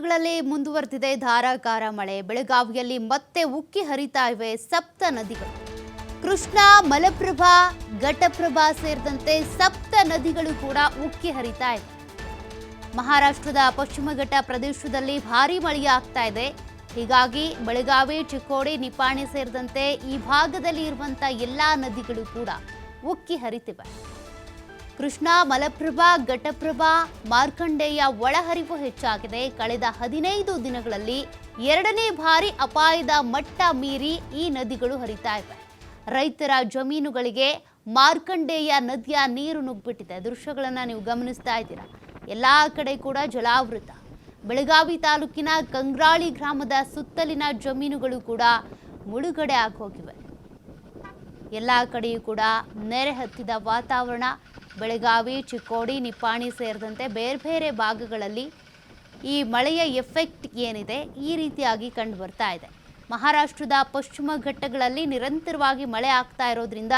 ಗಳಲ್ಲಿ ಮುಂದುವರೆದಿದೆ ಧಾರಾಕಾರ ಮಳೆ. ಬೆಳಗಾವಿಯಲ್ಲಿ ಮತ್ತೆ ಉಕ್ಕಿ ಹರಿತಾ ಇವೆ ಸಪ್ತ ನದಿಗಳು. ಕೃಷ್ಣ, ಮಲಪ್ರಭಾ, ಘಟಪ್ರಭಾ ಸೇರಿದಂತೆ ಸಪ್ತ ನದಿಗಳು ಕೂಡ ಉಕ್ಕಿ ಹರಿತಾ ಇವೆ. ಮಹಾರಾಷ್ಟ್ರದ ಪಶ್ಚಿಮ ಘಟ್ಟ ಪ್ರದೇಶದಲ್ಲಿ ಭಾರಿ ಮಳೆಯಾಗ್ತಾ ಇದೆ. ಹೀಗಾಗಿ ಬೆಳಗಾವಿ, ಚಿಕ್ಕೋಡಿ, ನಿಪಾಣಿ ಸೇರಿದಂತೆ ಈ ಭಾಗದಲ್ಲಿ ಇರುವಂತಹ ಎಲ್ಲಾ ನದಿಗಳು ಕೂಡ ಉಕ್ಕಿ ಹರಿತಿವೆ. ಕೃಷ್ಣ ಮಲಪ್ರಭಾ, ಘಟಪ್ರಭಾ, ಮಾರ್ಕಂಡೇಯ ಒಳಹರಿವು ಹೆಚ್ಚಾಗಿದೆ. ಕಳೆದ ಹದಿನೈದು ದಿನಗಳಲ್ಲಿ ಎರಡನೇ ಬಾರಿ ಅಪಾಯದ ಮಟ್ಟ ಮೀರಿ ಈ ನದಿಗಳು ಹರಿತಾ ಇವೆ. ರೈತರ ಜಮೀನುಗಳಿಗೆ ಮಾರ್ಕಂಡೇಯ ನದಿಯ ನೀರು ನುಗ್ಗಿಬಿಟ್ಟಿದೆ ದೃಶ್ಯಗಳನ್ನು ನೀವು ಗಮನಿಸ್ತಾ ಇದ್ದೀರಾ? ಎಲ್ಲಾ ಕಡೆ ಕೂಡ ಜಲಾವೃತ. ಬೆಳಗಾವಿ ತಾಲೂಕಿನ ಕಂಗ್ರಾಳಿ ಗ್ರಾಮದ ಸುತ್ತಲಿನ ಜಮೀನುಗಳು ಕೂಡ ಮುಳುಗಡೆ ಆಗೋಗಿವೆ. ಎಲ್ಲ ಕಡೆಯೂ ಕೂಡ ನೆರೆ ಹತ್ತಿದ ವಾತಾವರಣ. ಬೆಳಗಾವಿ, ಚಿಕ್ಕೋಡಿ, ನಿಪ್ಪಾಣಿ ಸೇರಿದಂತೆ ಬೇರೆ ಬೇರೆ ಭಾಗಗಳಲ್ಲಿ ಈ ಮಳೆಯ ಎಫೆಕ್ಟ್ ಏನಿದೆ ಈ ರೀತಿಯಾಗಿ ಕಂಡು ಬರ್ತಾ ಇದೆ. ಮಹಾರಾಷ್ಟ್ರದ ಪಶ್ಚಿಮ ಘಟ್ಟಗಳಲ್ಲಿ ನಿರಂತರವಾಗಿ ಮಳೆ ಆಗ್ತಾ ಇರೋದ್ರಿಂದ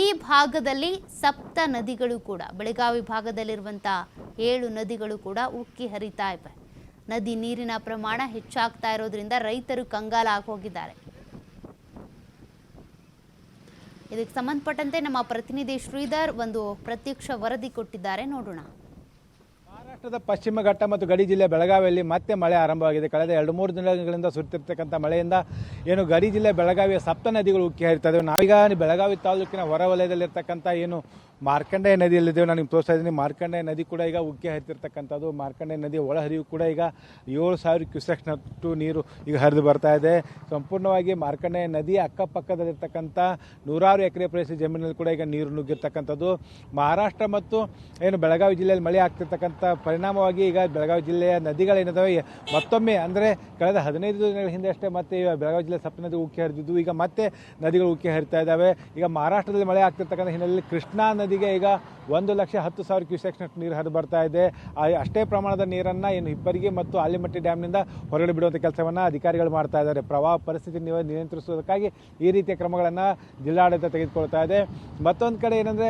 ಈ ಭಾಗದಲ್ಲಿ ಸಪ್ತ ನದಿಗಳು ಕೂಡ, ಬೆಳಗಾವಿ ಭಾಗದಲ್ಲಿರುವಂಥ ಏಳು ನದಿಗಳು ಕೂಡ ಉಕ್ಕಿ ಹರಿತಾ ಇವೆ. ನದಿ ನೀರಿನ ಪ್ರಮಾಣ ಹೆಚ್ಚಾಗ್ತಾ ಇರೋದ್ರಿಂದ ರೈತರು ಕಂಗಾಲಾಗಿ ಹೋಗಿದ್ದಾರೆ. ಇದಕ್ಕೆ ಸಂಬಂಧಪಟ್ಟಂತೆ ನಮ್ಮ ಪ್ರತಿನಿಧಿ ಶ್ರೀಧರ್ ಒಂದು ಪ್ರತ್ಯಕ್ಷ ವರದಿ ಕೊಟ್ಟಿದ್ದಾರೆ. ನೋಡೋಣ. ಮಹಾರಾಷ್ಟ್ರದ ಪಶ್ಚಿಮ ಘಟ್ಟ ಮತ್ತು ಗಡಿ ಜಿಲ್ಲೆ ಬೆಳಗಾವಿಯಲ್ಲಿ ಮತ್ತೆ ಮಳೆ ಆರಂಭವಾಗಿದೆ. ಕಳೆದ ಎರಡು ಮೂರು ದಿನಗಳಿಂದ ಸುರಿತಿರ್ತಕ್ಕಂಥ ಮಳೆಯಿಂದ ಏನು ಗಡಿ ಜಿಲ್ಲೆ ಬೆಳಗಾವಿಯ ಸಪ್ತ ನದಿಗಳು ಉಕ್ಕಿ ಹರಿತಾ ಇದ್ದಾವೆ ನಾವೀಗ ಬೆಳಗಾವಿ ತಾಲೂಕಿನ ಹೊರವಲಯದಲ್ಲಿರ್ತಕ್ಕಂಥ ಏನು ಮಾರ್ಕಂಡೆಯ ನದಿಯಲ್ಲಿದ್ದೇವೆ ನಾನು ನಿಮ್ಗೆ ತೋರಿಸ್ತಾ ಇದ್ದೀನಿ. ಮಾರ್ಕಂಡೆ ನದಿ ಕೂಡ ಈಗ ಉಕ್ಕಿ ಹರಿತಿರ್ತಕ್ಕಂಥದ್ದು. ಮಾರ್ಕಂಡೆ ನದಿಯ ಒಳಹರಿವು ಕೂಡ ಈಗ ಏಳು ಸಾವಿರ ಕ್ಯೂಸೆಕ್ಸ್ನಷ್ಟು ನೀರು ಈಗ ಹರಿದು ಬರ್ತಾ ಇದೆ. ಸಂಪೂರ್ಣವಾಗಿ ಮಾರ್ಕಂಡೆ ನದಿ ಅಕ್ಕಪಕ್ಕದಲ್ಲಿರ್ತಕ್ಕಂಥ ನೂರಾರು ಎಕರೆ ಪ್ರದೇಶ ಜಮೀನಲ್ಲಿ ಕೂಡ ಈಗ ನೀರು ನುಗ್ಗಿರ್ತಕ್ಕಂಥದ್ದು. ಮಹಾರಾಷ್ಟ್ರ ಮತ್ತು ಏನು ಬೆಳಗಾವಿ ಜಿಲ್ಲೆಯಲ್ಲಿ ಮಳೆ ಆಗ್ತಿರ್ತಕ್ಕಂಥ ಪರಿಣಾಮವಾಗಿ ಈಗ ಬೆಳಗಾವಿ ಜಿಲ್ಲೆಯ ನದಿಗಳೇನಿದಾವೆ ಮತ್ತೊಮ್ಮೆ ಅಂದರೆ ಕಳೆದ ಹದಿನೈದು ದಿನಗಳ ಹಿಂದೆ ಅಷ್ಟೇ ಮತ್ತೆ ಬೆಳಗಾವಿ ಜಿಲ್ಲೆ ಸಪ್ತ ನದಿ ಉಕ್ಕಿ ಹರಿದಿದ್ದು. ಈಗ ಮತ್ತೆ ನದಿಗಳು ಉಕ್ಕಿ ಹರಿತಾ ಇದ್ದಾವೆ ಈಗ ಮಹಾರಾಷ್ಟ್ರದಲ್ಲಿ ಮಳೆ ಆಗ್ತಿರ್ತಕ್ಕಂಥ ಹಿನ್ನೆಲೆಯಲ್ಲಿ ಕೃಷ್ಣಾ ನದಿಗೆ ಈಗ ಒಂದು ಲಕ್ಷ ಹತ್ತು ಸಾವಿರ ಕ್ಯೂಸೆಕ್ಸ್ನಷ್ಟು ನೀರು ಹರಿದು ಬರ್ತಾ ಇದೆ. ಅಷ್ಟೇ ಪ್ರಮಾಣದ ನೀರನ್ನು ಏನು ಹಿಪ್ಪರಿಗೆ ಮತ್ತು ಆಲಿಮಟ್ಟಿ ಡ್ಯಾಮ್ನಿಂದ ಹೊರಗಡೆ ಬಿಡುವಂಥ ಕೆಲಸವನ್ನು ಅಧಿಕಾರಿಗಳು ಮಾಡ್ತಾ ಇದ್ದಾರೆ. ಪ್ರವಾಹ ಪರಿಸ್ಥಿತಿ ನಿಯಂತ್ರಿಸುವುದಕ್ಕಾಗಿ ಈ ರೀತಿಯ ಕ್ರಮಗಳನ್ನು ಜಿಲ್ಲಾಡಳಿತ ತೆಗೆದುಕೊಳ್ತಾ ಇದೆ. ಮತ್ತೊಂದು ಕಡೆ ಏನಂದರೆ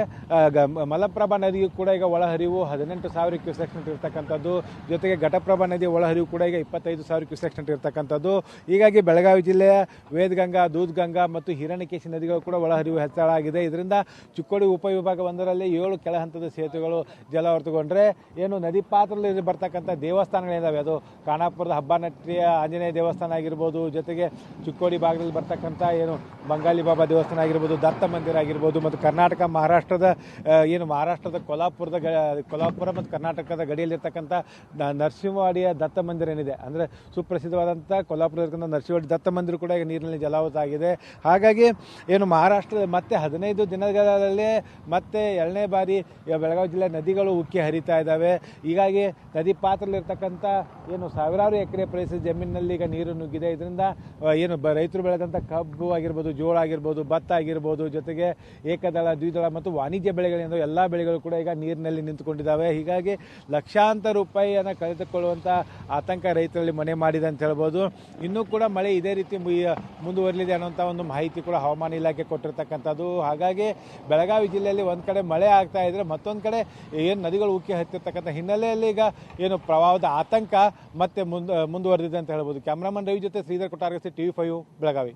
ಮಲಪ್ರಭಾ ನದಿಯು ಕೂಡ ಈಗ ಒಳಹರಿವು ಹದಿನೆಂಟು ಸಾವಿರ ಕ್ಯೂಸೆಕ್ಸ್ನಷ್ಟು ಇರ್ತಕ್ಕಂಥದ್ದು. ಜೊತೆಗೆ ಘಟಪ್ರಭಾ ನದಿಯ ಒಳಹರಿವು ಕೂಡ ಈಗ ಇಪ್ಪತ್ತೈದು ಸಾವಿರ ಕ್ಯೂಸೆಕ್ಸ್ನಷ್ಟು ಇರ್ತಕ್ಕಂಥದ್ದು. ಹೀಗಾಗಿ ಬೆಳಗಾವಿ ಜಿಲ್ಲೆಯ ವೇದಗಂಗಾ, ದೂದ್ಗಂಗಾ ಮತ್ತು ಹಿರಣ್ಯಕೇಶಿ ನದಿಗಳು ಕೂಡ ಒಳಹರಿವು ಹೆಚ್ಚಳ ಆಗಿದೆ ಇದರಿಂದ ಚಿಕ್ಕೋಡಿ ಉಪವಿಭಾಗ ಒಂದರಲ್ಲಿ ಏಳು ಕೆಳ ಹಂತದ ಸೇತುವೆಗಳು ಜಲವರ್ತಗೊಂಡ್ರೆ ಏನು ನದಿ ಪಾತ್ರದಲ್ಲಿ ಬರ್ತಕ್ಕಂಥ ದೇವಸ್ಥಾನಗಳಿದ್ದಾವೆ. ಅದು ಖಾನಾಪುರದ ಹಬ್ಬನಟ್ಟಿಯ ಆಂಜನೇಯ ದೇವಸ್ಥಾನ ಆಗಿರ್ಬೋದು, ಜೊತೆಗೆ ಚಿಕ್ಕೋಡಿ ಭಾಗದಲ್ಲಿ ಬರ್ತಕ್ಕಂಥ ಏನು ಬಂಗಾಲಿ ಬಾಬಾ ದೇವಸ್ಥಾನ ಆಗಿರ್ಬೋದು, ದತ್ತ ಮಂದಿರ ಆಗಿರ್ಬೋದು, ಮತ್ತು ಕರ್ನಾಟಕ ಮಹಾರಾಷ್ಟ್ರದ ಏನು ಮಹಾರಾಷ್ಟ್ರದ ಕೊಲ್ಹಾಪುರದ ಗ ಕೊಲ್ಹಾಪುರ ಮತ್ತು ಕರ್ನಾಟಕದ ಗಡಿಯಲ್ಲಿರ್ತಕ್ಕಂಥ ನರಸಿಂಹವಾಡಿಯ ದತ್ತ ಮಂದಿರ ಏನಿದೆ. ಅಂದರೆ ಸುಪ್ರಸಿದ್ಧವಾದಂಥ ಕೊಲ್ಹಾಪುರದಲ್ಲಿರ್ತಕ್ಕಂಥ ನರಸಿಂಹವಾಡಿ ದತ್ತ ಮಂದಿರ ಕೂಡ ಈಗ ನೀರಿನಲ್ಲಿ ಜಲಾವೃತ ಆಗಿದೆ. ಹಾಗಾಗಿ ಏನು ಮಹಾರಾಷ್ಟ್ರದ ಮತ್ತೆ ಹದಿನೈದು ದಿನಗಳಲ್ಲೇ ಮತ್ತೆ ಎರಡನೇ ಬಾರಿ ಬೆಳಗಾವಿ ಜಿಲ್ಲೆ ನದಿಗಳು ಉಕ್ಕಿ ಹರಿತಾ ಇದ್ದಾವೆ. ಹೀಗಾಗಿ ನದಿ ಪಾತ್ರದಲ್ಲಿರ್ತಕ್ಕಂಥ ಏನು ಸಾವಿರಾರು ಎಕರೆ ಪ್ರದೇಶ ಜಮೀನಿನಲ್ಲಿ ಈಗ ನೀರು ನುಗ್ಗಿದೆ. ಇದರಿಂದ ಏನು ಬ, ರೈತರು ಬೆಳೆದಂಥ ಕಬ್ಬು ಆಗಿರ್ಬೋದು, ಜೋಳ ಆಗಿರ್ಬೋದು, ಭತ್ತ ಆಗಿರ್ಬೋದು, ಜೊತೆಗೆ ಏಕದಳ, ದ್ವಿದಳ ಮತ್ತು ವಾಣಿಜ್ಯ ಬೆಳೆಗಳಿಂದ ಎಲ್ಲ ಬೆಳೆಗಳು ಕೂಡ ಈಗ ನೀರಿನಲ್ಲಿ ನಿಂತುಕೊಂಡಿದ್ದಾವೆ. ಹೀಗಾಗಿ ಲಕ್ಷಾಂತರ ರೂಪಾಯಿಯನ್ನು ಕಳೆದುಕೊಳ್ಳುವಂಥ ಆತಂಕ ರೈತರಲ್ಲಿ ಮನೆ ಮಾಡಿದೆ ಅಂತ ಹೇಳ್ಬೋದು. ಇನ್ನೂ ಕೂಡ ಮಳೆ ಇದೇ ರೀತಿ ಮುಂದುವರಲಿದೆ ಅನ್ನೋಂಥ ಒಂದು ಮಾಹಿತಿ ಕೂಡ ಹವಾಮಾನ ಇಲಾಖೆ ಕೊಟ್ಟಿರ್ತಕ್ಕಂಥದ್ದು. ಹಾಗಾಗಿ ಬೆಳಗಾವಿ ಜಿಲ್ಲೆಯಲ್ಲಿ ಒಂದು ಕಡೆ ಮಳೆ ಆಗ್ತಾ ಇದ್ರೆ ಮತ್ತೊಂದು ಕಡೆ ಏನು ನದಿಗಳು ಉಕ್ಕಿ ಹತ್ತಿರ್ತಕ್ಕಂಥ ಹಿನ್ನೆಲೆಯಲ್ಲಿ ಈಗ ಏನು ಪ್ರವಾಹದ ಆತಂಕ ಮತ್ತೆ ಮುಂದೆ ಮುಂದುವರೆದಿದೆ ಅಂತ ಹೇಳ್ಬೋದು. ಕ್ಯಾಮ್ರಾಮನ್ ರವಿ ಜೊತೆ ಶ್ರೀಧರ್ ಕೊಟ್ಟಾರ್ಗಸಿ ಟಿ ವಿ ಫೈವ್, ಬೆಳಗಾವಿ.